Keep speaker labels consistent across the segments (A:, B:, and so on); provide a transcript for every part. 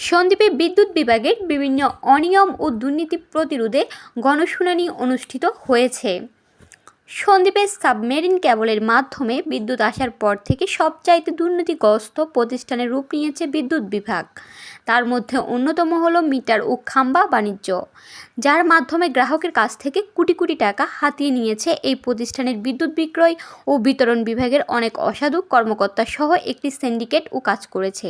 A: সন্দ্বীপে বিদ্যুৎ বিভাগের বিভিন্ন অনিয়ম ও দুর্নীতি প্রতিরোধে গণশুনানি অনুষ্ঠিত হয়েছে। সন্দ্বীপে সাবমেরিন কেবলের মাধ্যমে বিদ্যুৎ আসার পর থেকে সবচাইতে দুর্নীতিগ্রস্ত প্রতিষ্ঠানের রূপ নিয়েছে বিদ্যুৎ বিভাগ। তার মধ্যে অন্যতম হল মিটার ও খাম্বা বাণিজ্য, যার মাধ্যমে গ্রাহকের কাছ থেকে কোটি কোটি টাকা হাতিয়ে নিয়েছে এই প্রতিষ্ঠানের বিদ্যুৎ বিক্রয় ও বিতরণ বিভাগের অনেক অসাধু কর্মকর্তা সহ একটি সিন্ডিকেট ও কাজ করেছে।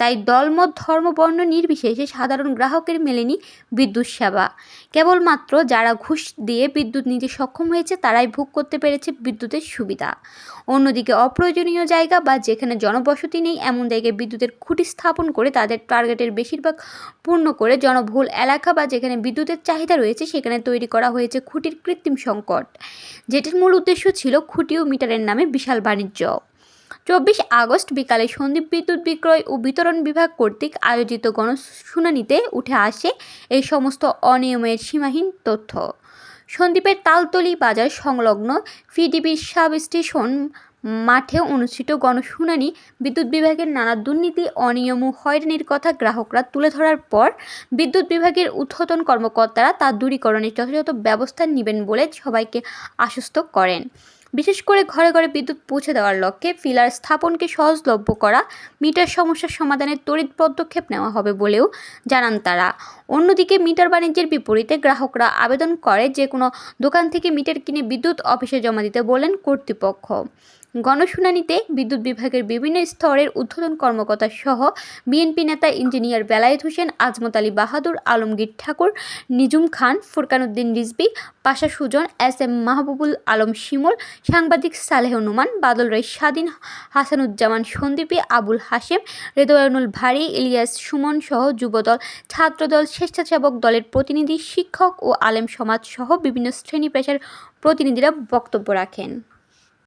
A: তাই দলমত, ধর্মবর্ণ নির্বিশেষে সাধারণ গ্রাহকের মেলেনি বিদ্যুৎ সেবা। কেবলমাত্র যারা ঘুষ দিয়ে বিদ্যুৎ নিতে সক্ষম হয়েছে তারাই ভোগ করতে পেরেছে বিদ্যুতের সুবিধা। অন্যদিকে অপ্রয়োজনীয় জায়গা বা যেখানে জনবসতি নেই, এমন জায়গায় বিদ্যুতের খুঁটি স্থাপন করে তাদের টার্গেটের বেশিরভাগ পূর্ণ করে জনবহুল এলাকা বা যেখানে বিদ্যুতের চাহিদা রয়েছে, সেখানে তৈরি করা হয়েছে খুঁটির কৃত্রিম সংকট। যেটির মূল উদ্দেশ্য ছিল খুঁটি ও মিটারের নামে বিশাল বাণিজ্য। চব্বিশ আগস্ট বিকালে সন্দীপ বিদ্যুৎ বিক্রয় ও বিতরণ বিভাগ কর্তৃক আয়োজিত গণশুনানিতে উঠে আসে এই সমস্ত অনিয়মের সীমাহীন তথ্য। সন্দ্বীপের তালতলি বাজার সংলগ্ন পিডিবির সাব স্টেশন মাঠে অনুষ্ঠিত গণশুনানি, বিদ্যুৎ বিভাগের নানা দুর্নীতি অনিয়ম ও হয়রানির কথা গ্রাহকরা তুলে ধরার পর বিদ্যুৎ বিভাগের ঊর্ধ্বতন কর্মকর্তারা তা দূরীকরণের যথাযথ ব্যবস্থা নেবেন বলে সবাইকে আশ্বস্ত করেন। বিশেষ করে ঘরে ঘরে বিদ্যুৎ পৌঁছে দেওয়ার লক্ষ্যে ফিলার স্থাপনকে সহজলভ্য করা, মিটার সমস্যার সমাধানের তড়িৎ পদক্ষেপ নেওয়া হবে বলেও জানান তারা। অন্যদিকে মিটার বাণিজ্যের বিপরীতে গ্রাহকরা আবেদন করে যে কোনো দোকান থেকে মিটার কিনে বিদ্যুৎ অফিসে জমা দিতে বলেন কর্তৃপক্ষ। গণশুনানিতে বিদ্যুৎ বিভাগের বিভিন্ন স্তরের ঊর্ধ্বতন কর্মকর্তা সহ বিএনপি নেতা engineer Belayet Hossain, Azmat Ali Bahadur, Alamgir Thakur Nijum Khan, Furkanuddin Rizvi Pasha Sujan, S M Mahbubul Alam Shimul, সাংবাদিক সালেহ নুমান, বাদল রায় স্বাধীন, হাসানুজ্জামান সন্দীপী, আবুল হাশেম রেদওয়ানুল ভারী, ইলিয়াস সুমন সহ যুবদল, ছাত্রদল, স্বেচ্ছাসেবক দলের প্রতিনিধি, শিক্ষক ও আলেম সমাজ সহ বিভিন্ন শ্রেণি পেশার প্রতিনিধিরা বক্তব্য রাখেন।